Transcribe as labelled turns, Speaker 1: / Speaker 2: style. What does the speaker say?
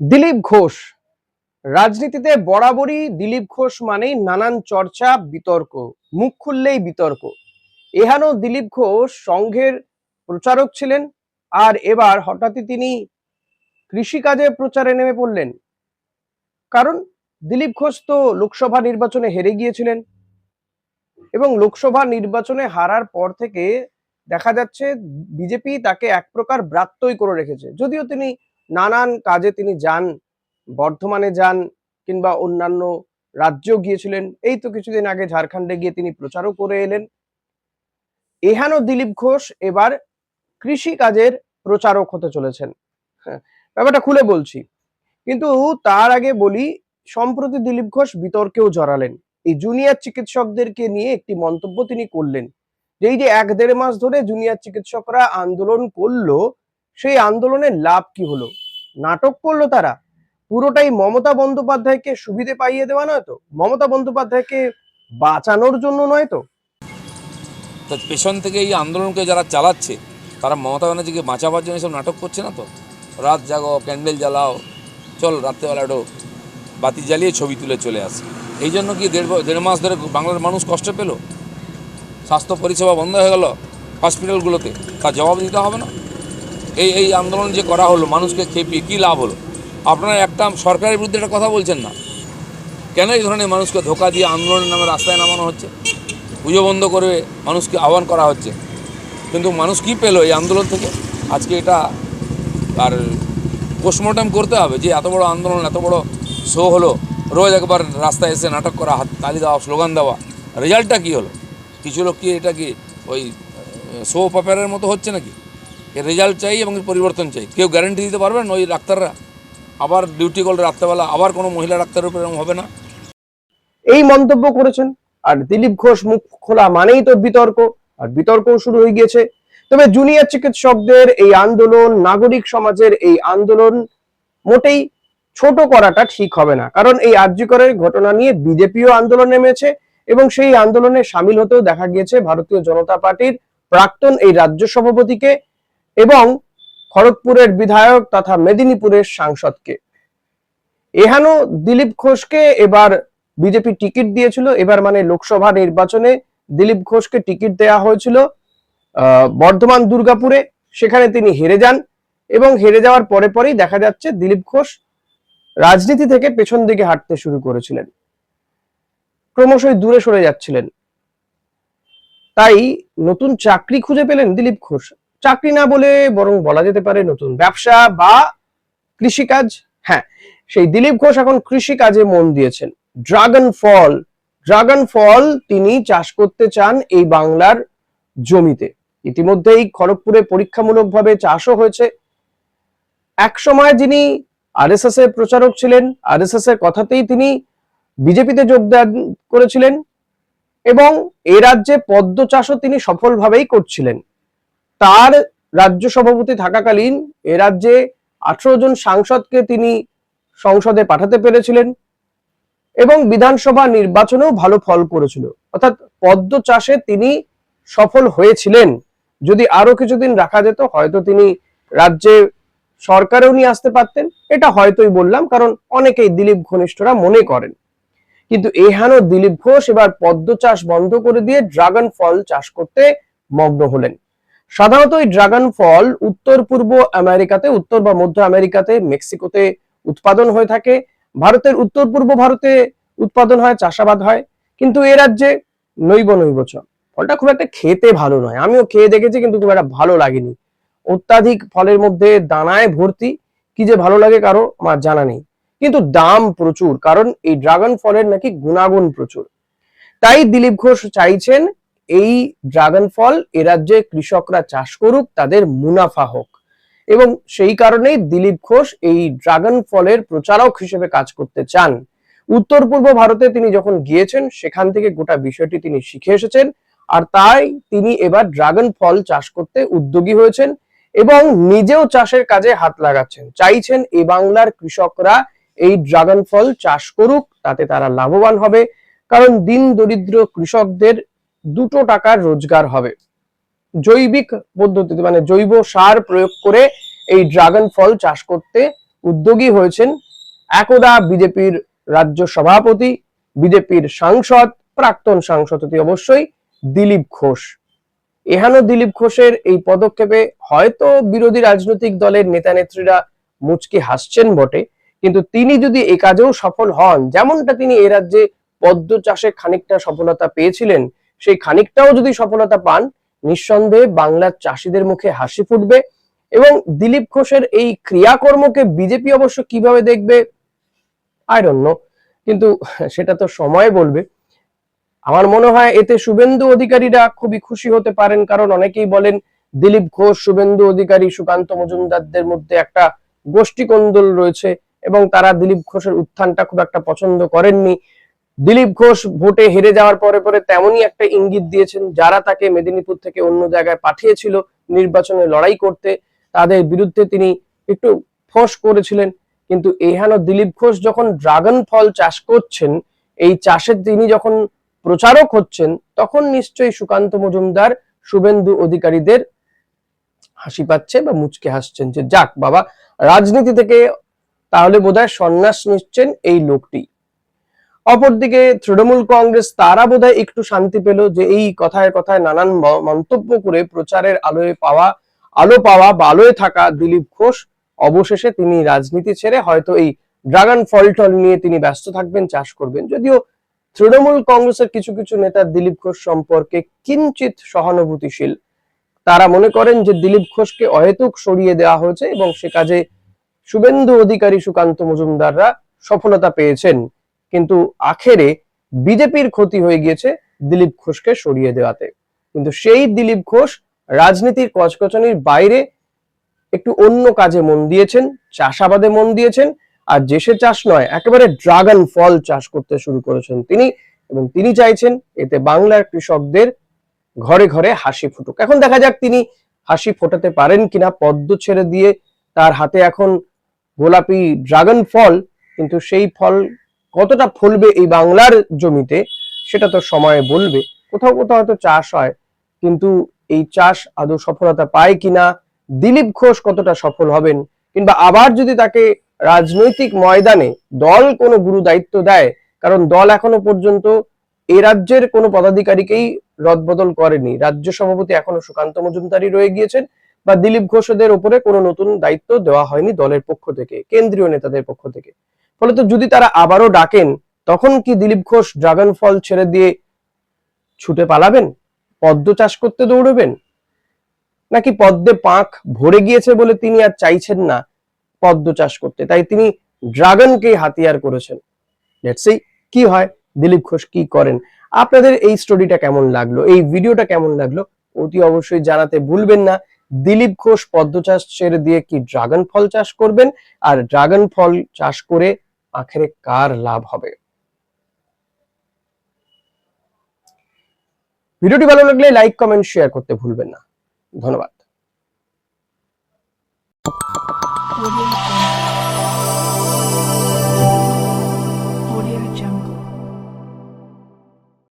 Speaker 1: দিলীপ ঘোষ। রাজনীতিতে বরাবরই দিলীপ ঘোষ মানেই নানান চর্চা, বিতর্ক, মুখ খুললেই বিতর্ক। এহানো দিলীপ ঘোষ সংঘের প্রচারক ছিলেন আর এবার হঠাৎই তিনি কৃষিকাজে প্রচারে নেমে পড়লেন। কারণ দিলীপ ঘোষ তো লোকসভা নির্বাচনে হেরে গিয়েছিলেন এবং লোকসভা নির্বাচনে হারার পর থেকে দেখা যাচ্ছে বিজেপি তাকে এক প্রকার ব্রাত্যই করে রেখেছে। যদিও তিনি নানান কাজে তিনি যান বর্ধমানে যান কিংবা অন্যান্য রাজ্যেও গিয়েছিলেন। এই তো কিছুদিন আগে ঝাড়খণ্ডে গিয়ে তিনি প্রচারও করে এলেন। এহানো দিলীপ ঘোষ এবার কৃষি কাজের প্রচারক হতে চলেছেন। হ্যাঁ, ব্যাপারটা খুলে বলছি। কিন্তু তার আগে বলি সম্প্রতি দিলীপ ঘোষ বিতর্কেও জড়ালেন। এই জুনিয়র চিকিৎসকদেরকে নিয়ে একটি মন্তব্য তিনি করলেন। যে এই যে এক দেড় মাস ধরে জুনিয়র চিকিৎসকরা আন্দোলন করল সেই আন্দোলনের লাভ কি হলো? নাটক করল তারা? পুরোটাই মমতা বন্দ্যোপাধ্যায়কে সুবিধে পাইয়ে দেওয়া নয় তো? মমতা বন্দ্যোপাধ্যায়কে বাঁচানোর জন্য নয় তো?
Speaker 2: পেছন থেকে এই আন্দোলনকে যারা চালাচ্ছে, তারা মমতা ব্যানার্জিকে বাঁচাবার জন্য সব নাটক করছে না তো? রাত জাগো, ক্যান্ডেল জ্বালাও, চল রাত্রেবেলা একটু বাতি জ্বালিয়ে ছবি তুলে চলে আসে। এই জন্য কি দেড় দেড় মাস ধরে বাংলার মানুষ কষ্ট পেল? স্বাস্থ্য পরিষেবা বন্ধ হয়ে গেল হসপিটালগুলোতে তার জবাব দিতে হবে না? এই এই আন্দোলন যে করা হলো, মানুষকে খেপিয়ে কী লাভ হলো? আপনারা একটা সরকারের বিরুদ্ধে একটা কথা বলছেন না? কেন এই ধরনের মানুষকে ধোকা দিয়ে আন্দোলনের নামে রাস্তায় নামানো হচ্ছে? পুজো বন্ধ করে মানুষকে আহ্বান করা হচ্ছে। কিন্তু মানুষ কি পেল এই আন্দোলন থেকে? আজকে এটা আর পোস্টমর্টম করতে হবে যে এত বড় আন্দোলন, এত বড় শো হলো, রোজ একবার রাস্তায় এসে নাটক করা, হাত তালি দেওয়া, স্লোগান দেওয়া। রেজাল্টটা কী হলো? কিছু লোক কি এটা কি ওই শো পেপারের মতো হচ্ছে নাকি? এর রেজাল্ট চাই এবং পরিবর্তন চাই। কেউ গ্যারেন্টি দিতে পারবেন ওই ডাক্তাররা। আবার ডিউটি করলে রাত্রেবেলা, আবার কোনো মহিলা ডাক্তারের উপর হবে না।
Speaker 1: এই মন্তব্য করেছেন, আর দিলীপ ঘোষ মুখ খোলা মানেই তো বিতর্ক, আর বিতর্কও শুরু হয়ে গিয়েছে। তবে জুনিয়র চিকিৎসকদের এই আন্দোলন, নাগরিক সমাজের এই আন্দোলন মোটেই ছোট করাটা ঠিক হবে না। কারণ এই আর্যিকরের ঘটনা নিয়ে বিজেপিও আন্দোলন নেমেছে এবং সেই আন্দোলনে সামিল হতেও দেখা গিয়েছে ভারতীয় জনতা পার্টির প্রাক্তন এই রাজ্য সভাপতিকে। এবং খড়গপুরের বিধায়ক তথা মেদিনীপুরের সাংসদকে। এহানো দিলীপ ঘোষকে এবার বিজেপি টিকিট দিয়েছিল। এবার মানে লোকসভা নির্বাচনে দিলীপ ঘোষকে টিকিট দেয়া হয়েছিল বর্ধমান দুর্গাপুরে। সেখানে তিনি হেরে যান এবং হেরে যাওয়ার পরে পরেই দেখা যাচ্ছে দিলীপ ঘোষ রাজনীতি থেকে পেছন দিকে হাঁটতে শুরু করেছিলেন। ক্রমশই দূরে সরে যাচ্ছিলেন। তাই নতুন চাকরি খুঁজে পেলেন দিলীপ ঘোষ। চাকরি না বলে বরং বলা যেতে পারে নতুন ব্যবসা বা কৃষিকাজ। হ্যাঁ সেই দিলীপ ঘোষ এখন কৃষিকাজে মন দিয়েছেন। ড্রাগন ফল ড্রাগন ফল তিনি চাষ করতে চান এই বাংলার জমিতে। ইতিমধ্যেই খড়গপুরে পরীক্ষামূলকভাবে চাষও হয়েছে। এক সময় যিনি আরএসএস এর প্রচারক ছিলেন আরএসএস এর কথাতেই তিনি বিজেপিতে যোগদান করেছিলেন এবং এ রাজ্যে পদ্ম চাষও তিনি সফলভাবেই করছিলেন। তার রাজ্য সভাপতি থাকাকালীন এ রাজ্যে আঠারো জন সাংসদকে তিনি সংসদে পাঠাতে পেরেছিলেন এবং বিধানসভা নির্বাচনেও ভালো ফল করেছিল। অর্থাৎ পদ্ম চাষে তিনি সফল হয়েছিলেন। যদি আরও কিছুদিন রাখা যেত, হয়তো তিনি রাজ্যে সরকারেও নিয়ে আসতে পারতেন। এটা হয়তোই বললাম, কারণ অনেকেই দিলীপ ঘনিষ্ঠরা মনে করেন। কিন্তু এহেন দিলীপ ঘোষ এবার পদ্ম চাষ বন্ধ করে দিয়ে ড্রাগন ফল চাষ করতে মগ্ন হলেন। সাধারণত এই ড্রাগন ফল উত্তর পূর্ব আমেরিকাতে, উত্তর বা মধ্য আমেরিকাতে, মেক্সিকোতে উৎপাদন হয়ে থাকে। ভারতের উত্তর পূর্ব ভারতে উৎপাদন হয়, চাষাবাদ হয়। কিন্তু এ রাজ্যে নৈব নৈবচ ফলটা খুব একটা খেতে ভালো নয়। আমিও খেয়ে দেখেছি, কিন্তু খুব একটা ভালো লাগেনি। অত্যাধিক ফলের মধ্যে দানায় ভর্তি। কি যে ভালো লাগে কারও, আমার জানা নেই। কিন্তু দাম প্রচুর, কারণ এই ড্রাগন ফলের নাকি গুণাগুণ প্রচুর। তাই দিলীপ ঘোষ চাইছেন এই ড্রাগন ফল এ রাজ্যে কৃষকরা চাষ করুক, তাদের মুনাফা হোক। এবং সেই কারণেই দিলীপ ঘোষ এই ড্রাগন ফলের প্রচারক হিসেবে কাজ করতে চান। উত্তর পূর্ব ভারতে তিনি যখন গিয়েছেন, সেখান থেকে গোটা বিষয়টি তিনি শিখে এসেছেন। আর তাই তিনি এবার ড্রাগন ফল চাষ করতে উদ্যোগী হয়েছেন এবং নিজেও চাষের কাজে হাত লাগাচ্ছেন। চাইছেন এই বাংলার কৃষকরা এই ড্রাগন ফল চাষ করুক, তাতে তারা লাভবান হবে। কারণ দিন দরিদ্র কৃষকদের দুটো টাকার রোজগার হবে। জৈবিক পদ্ধতিতে মানে জৈব সার প্রয়োগ করে এই ড্রাগন ফল চাষ করতে উদ্যোগী হয়েছেন একদা বিজেপির রাজ্য সভাপতি, বিজেপির সাংসদ, প্রাক্তন সাংসদ অবশ্যই দিলীপ ঘোষ। এহানো দিলীপ ঘোষের এই পদক্ষেপে হয়তো বিরোধী রাজনৈতিক দলের নেতা নেত্রীরা মুচকি হাসছেন বটে, কিন্তু তিনি যদি এ কাজেও সফল হন, যেমনটা তিনি এ রাজ্যে পদ্ম চাষে খানিকটা সফলতা পেয়েছিলেন সেই খানিকটাও যদি সফলতা পান, নিঃসন্দেহে বাংলার চাষিদের মুখে হাসি ফুটবে এবং দিলীপ ঘোষের এই ক্রিয়াকর্মকে বিজেপি অবশ্য কীভাবে দেখবে নো কিন্তু সেটা তো সময় বলবে। আমার মনে হয় এতে শুভেন্দু অধিকারীরা খুবই খুশি হতে পারেন, কারণ অনেকেই বলেন দিলীপ ঘোষ, শুভেন্দু অধিকারী, সুকান্ত মজুমদারদের মধ্যে একটা গোষ্ঠী কোন্দল রয়েছে এবং তারা দিলীপ ঘোষের উত্থানটা খুব একটা পছন্দ করেননি। দিলীপ ঘোষ ভোটে হেরে যাওয়ার পরে পরে তেমনই একটা ইঙ্গিত দিয়েছেন যারা তাকে মেদিনীপুর থেকে অন্য জায়গায় পাঠিয়েছিল নির্বাচনে লড়াই করতে, তাদের বিরুদ্ধে তিনি একটু ফোঁস করেছিলেন। কিন্তু এহেন দিলীপ ঘোষ যখন ড্রাগন ফল চাষ করছেন, এই চাষের তিনি যখন প্রচারক হচ্ছেন, তখন নিশ্চয়ই সুকান্ত মজুমদার, শুভেন্দু অধিকারীদের হাসি পাচ্ছে বা মুচকে হাসছেন যে, যাক বাবা, রাজনীতি থেকে তাহলে বোধহয় সন্ন্যাস নিচ্ছেন এই লোকটি। অপরদিকে তৃণমূল কংগ্রেস তারা বোধহয় একটু শান্তি পেল যে এই কথায় কথায় নানান মন্তব্য করে প্রচারের আলোয় পাওয়া, আলো পাওয়া বা আলোয় থাকা দিলীপ ঘোষ অবশেষে তিনি রাজনীতি ছেড়ে হয়তো এই ড্রাগন ফল টল নিয়ে তিনি ব্যস্ত থাকবেন, চাষ করবেন। যদিও তৃণমূল কংগ্রেসের কিছু কিছু নেতা দিলীপ ঘোষ সম্পর্কে কিঞ্চিত সহানুভূতিশীল, তারা মনে করেন যে দিলীপ ঘোষকে অহেতুক সরিয়ে দেওয়া হয়েছে এবং সে কাজে শুভেন্দু অধিকারী সুকান্ত মজুমদাররা সফলতা পেয়েছেন। কিন্তু আখেরে বিজেপির ক্ষতি হয়ে গিয়েছে দিলীপ ঘোষকে সরিয়ে দেওয়াতে। কিন্তু সেই দিলীপ ঘোষ রাজনীতির কচকচানির বাইরে একটু অন্য কাজে মন দিয়েছেন, চাষাবাদে মন দিয়েছেন, আর দেশে চাষ নয়, একেবারে ড্রাগন ফল চাষ করতে শুরু করেছেন তিনি এবং তিনি চাইছেন এতে বাংলার কৃষকদের ঘরে ঘরে হাসি ফুটুক। এখন দেখা যাক তিনি হাসি ফোটাতে পারেন কিনা, পদ্ম ছেড়ে দিয়ে তার হাতে এখন গোলাপি ড্রাগন ফল, কিন্তু সেই ফল কতটা ফলবে এই বাংলার জমিতে সেটা তো সময় বলবে। কোথাও কোথাও হয়তো চাষ হয়, কিন্তু এই চাষ আদৌ সফলতা পায় কিনা, দিলীপ ঘোষ কতটা সফল হবেন, কিংবা আবার যদি তাকে রাজনৈতিক ময়দানে দল কোনো গুরু দায়িত্ব দেয়, কারণ দল এখনও পর্যন্ত এ রাজ্যের কোনো পদাধিকারীকেই রদবদল করেনি। রাজ্য সভাপতি এখনও সুকান্ত মজুমদারই রয়ে গিয়েছেন, বা দিলীপ ঘোষদের উপরে কোনো নতুন দায়িত্ব দেওয়া হয়নি দলের পক্ষ থেকে, কেন্দ্রীয় নেতাদের পক্ষ থেকে। ফলে তো যদি তারা আবারও ডাকেন, তখন কি দিলীপ ঘোষ ড্রাগন ফল ছেড়ে দিয়ে ছুটে পালাবেন? পদ্ম চাষ করতে দৌড়বেন? নাকি পদ্মে পাঁখ ভরে গিয়েছে বলে তিনি আর চাইছেন না পদ্ম চাষ করতে? তাই তিনি ড্রাগনকে হাতিয়ার করেছেন। লেটস কি হয়, দিলীপ ঘোষ কি করেন? আপনাদের এই স্টোরিটা কেমন লাগল? এই ভিডিওটা কেমন লাগল? অতি অবশ্যই জানাতে ভুলবেন না। দিলীপ ঘোষ পদ্ম চাষ ছেড়ে দিয়ে কি ড্রাগন ফল চাষ করবেন? আর ড্রাগন ফল চাষ করে আখেরে কার লাভ হবে ভিডিওটি ভালো লাগলে লাইক কমেন্ট শেয়ার করতে ভুলবেন না ধন্যবাদ.